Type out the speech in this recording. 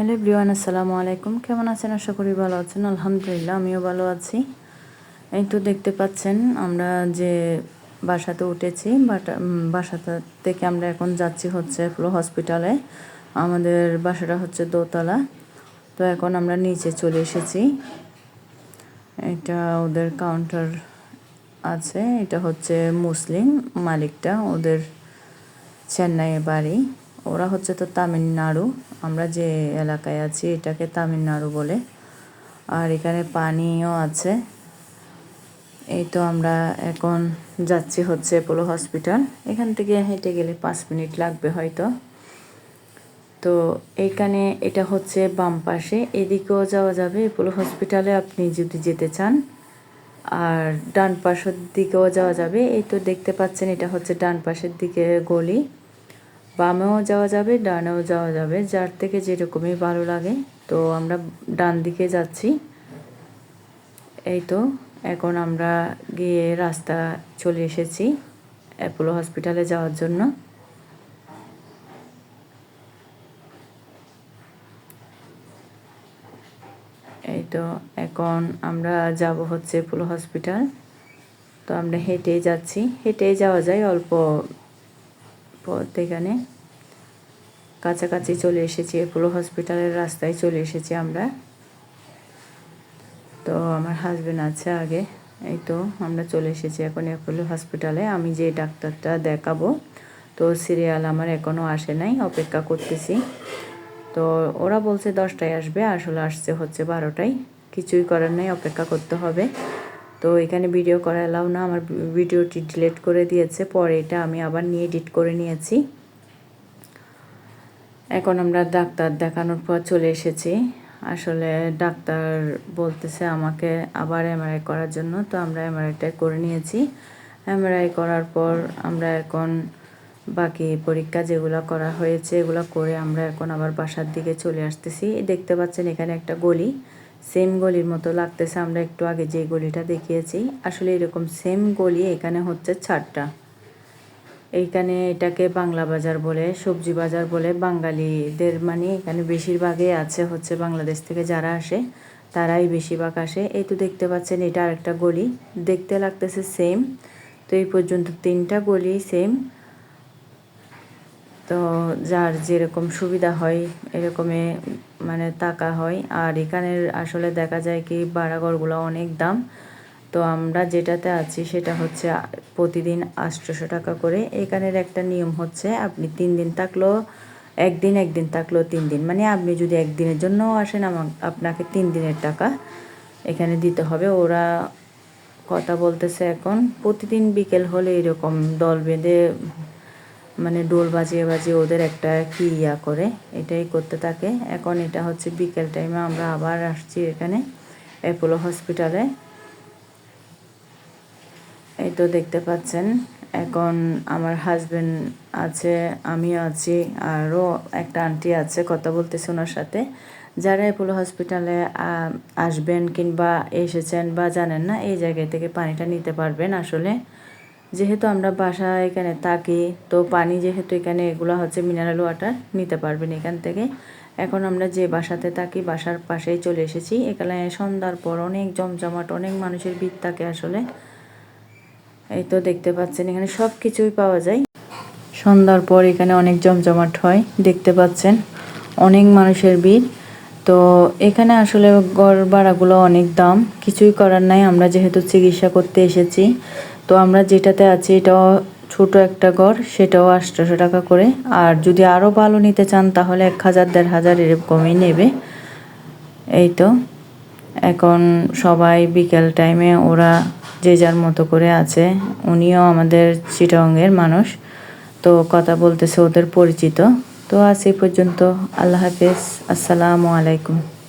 Hello Brian আসসালামু আলাইকুম। কেমন আছেন? আশা করি ভালো আছেন। আলহামদুলিল্লাহ, আমিও ভালো আছি। এই তো দেখতে পাচ্ছেন, আমরা যে বাসাতে উঠেছি বাসাটা থেকে আমরা এখন যাচ্ছি হচ্ছে ফ্লো হসপিটালে আমাদের বাসাটা হচ্ছে দোতলা। তো এখন আমরা নিচে চলে এসেছি। এটা ওদের কাউন্টার আছে। এটা হচ্ছে মুসলিম মালিকটা, ওদের চেন্নাইয়ে বাড়ি। ওরা হচ্ছে তো তামিলনাড়ু। আমরা যে এলাকায় আছি, এটাকে তামিলনাড়ু বলে। আর এখানে পানিও আছে। এই তো আমরা এখন যাচ্ছি হচ্ছে পোলো হসপিটাল। এখান থেকে হেঁটে গেলে পাঁচ মিনিট লাগবে হয়তো। তো এইখানে এটা হচ্ছে বাম পাশে। এদিকেও যাওয়া যাবে। পোলো হসপিটালে আপনি যদি যেতে চান, আর ডান পাশের দিকেও যাওয়া যাবে। এই তো দেখতে পাচ্ছেন, এটা হচ্ছে ডান পাশের দিকে গলি। বামেও যাওয়া যাবে, ডানেও যাওয়া যাবে। যার থেকে যেরকমই ভালো লাগে। তো আমরা ডান দিকে যাচ্ছি। এই তো, এখন আমরা গিয়ে রাস্তা চলে এসেছি অ্যাপোলো হসপিটালে যাওয়ার জন্য। এই তো, এখন আমরা যাব হচ্ছে অ্যাপোলো হসপিটাল। তো আমরা হেঁটেই যাচ্ছি। হেঁটেই যাওয়া যায় অল্প এখানে কাছাকাছি চলে এসেছি, এপোলো হসপিটালের রাস্তায় চলে এসেছি আমরা। তো আমার হাজবেন্ড আছে আগে, এই তো আমরা চলে এসেছি এখন অ্যাপোলো হসপিটালে। আমি যে ডাক্তারটা দেখাবো, তো সিরিয়াল আমার এখনও আসে নাই, অপেক্ষা করতেছি। তো ওরা বলছে দশটায় আসবে, আসলে আসছে হচ্ছে বারোটায়। কিছুই করার নেই, অপেক্ষা করতে হবে। তো এখানে ভিডিও করা এলাও না, আমার ভিডিওটি ডিলিট করে দিয়েছে, পরে এটা আমি আবার নিয়ে এডিট করে নিয়েছি। এখন আমরা ডাক্তার দেখানোর পর চলে এসেছি। আসলে ডাক্তার বলতেছে আমাকে আবার এমআরআই করার জন্য, তো আমরা এমআরআইটা করে নিয়েছি। এমআরআই করার পর আমরা এখন বাকি পরীক্ষা যেগুলো করা হয়েছে, এগুলো করে আমরা এখন আবার বাসার দিকে চলে আসতেছি। দেখতে পাচ্ছেন এখানে একটা গলি। সেম গলির মতো লাগতেছে, আমরা একটু আগে যে গলিটা দেখিয়েছি। আসলে এরকম সেম গলি এখানে হচ্ছে চারটা এইখানে এটাকে বাংলা বাজার বলে, সবজি বাজার বলে, বাঙালিদের মানে এখানে বেশিরভাগই আছে হচ্ছে বাংলাদেশ থেকে যারা আসে, তারাই বেশিরভাগ আসে। এই তো দেখতে পাচ্ছেন, এটা আরেকটা গলি। দেখতে লাগতেছে সেম তো এই পর্যন্ত তিনটা গলি সেম তো যার যেরকম সুবিধা হয়, এরকমে মানে টাকা হয়। আর এখানের আসলে দেখা যায় কি ভাড়াঘরগুলো অনেক দাম। তো আমরা যেটাতে আছি সেটা হচ্ছে, প্রতিদিন আটশোশো টাকা করে। এখানের একটা নিয়ম হচ্ছে, আপনি তিন দিন থাকলেও একদিন একদিন থাকলেও তিন দিন। মানে আপনি যদি একদিনের জন্যও আসেন আপনাকে তিন দিনের টাকা এখানে দিতে হবে। ওরা কথা বলতেছে এখন, প্রতিদিন বিকেল হলে এরকম দল বেঁধে মানে ডোল বাজিয়ে বাজিয়ে ওদের একটা কি ইয়া করে, এটাই করতে থাকে। এখন এটা হচ্ছে বিকেল টাইমে আমরা আবার আসছি এখানে অ্যাপোলো হসপিটালে এই তো দেখতে পাচ্ছেন, এখন আমার হাজবেন্ড আছে, আমিও আছি, আরও একটা আন্টি আছে, কথা বলতেছে ওনার সাথে। যারা অ্যাপোলো হসপিটালে আসবেন কিংবা এসেছেন বা জানেন না, এই জায়গা থেকে পানিটা নিতে পারবেন আসলে। যেহেতু আমরা বাসা এখানে থাকি, তো পানি যেহেতু এখানে, এগুলো হচ্ছে মিনারেল ওয়াটার নিতে পারবেন এখান থেকে। এখন আমরা যে বাসাতে থাকি, বাসার পাশেই চলে এসেছি। এখানে সন্ধ্যার পর অনেক জমজমাট, অনেক মানুষের ভিড় থাকে আসলে। এই তো দেখতে পাচ্ছেন, এখানে সব কিছুই পাওয়া যায়। সন্ধ্যার পর এখানে অনেক জমজমাট হয়, দেখতে পাচ্ছেন। অনেক মানুষের ভিড়। তো এখানে আসলে গড় ভাড়াগুলো অনেক দাম, কিছুই করার নাই। আমরা যেহেতু চিকিৎসা করতে এসেছি তো আমরা যেটাতে আছি, এটাও ছোট একটা ঘর, সেটাও আটশোশো টাকা করে। আর যদি আরও ভালো নিতে চান, তাহলে এক হাজার, দেড় হাজার এরকমই নেবে। এই তো। এখন সবাই বিকেল টাইমে ওরা যে যার মতো করে আছে, উনিও আমাদের চিটংয়ের মানুষ, তো কথা বলতেছে ওদের পরিচিত। তো আজ এই পর্যন্ত, আল্লাহ হাফেজ। আসসালামু আলাইকুম।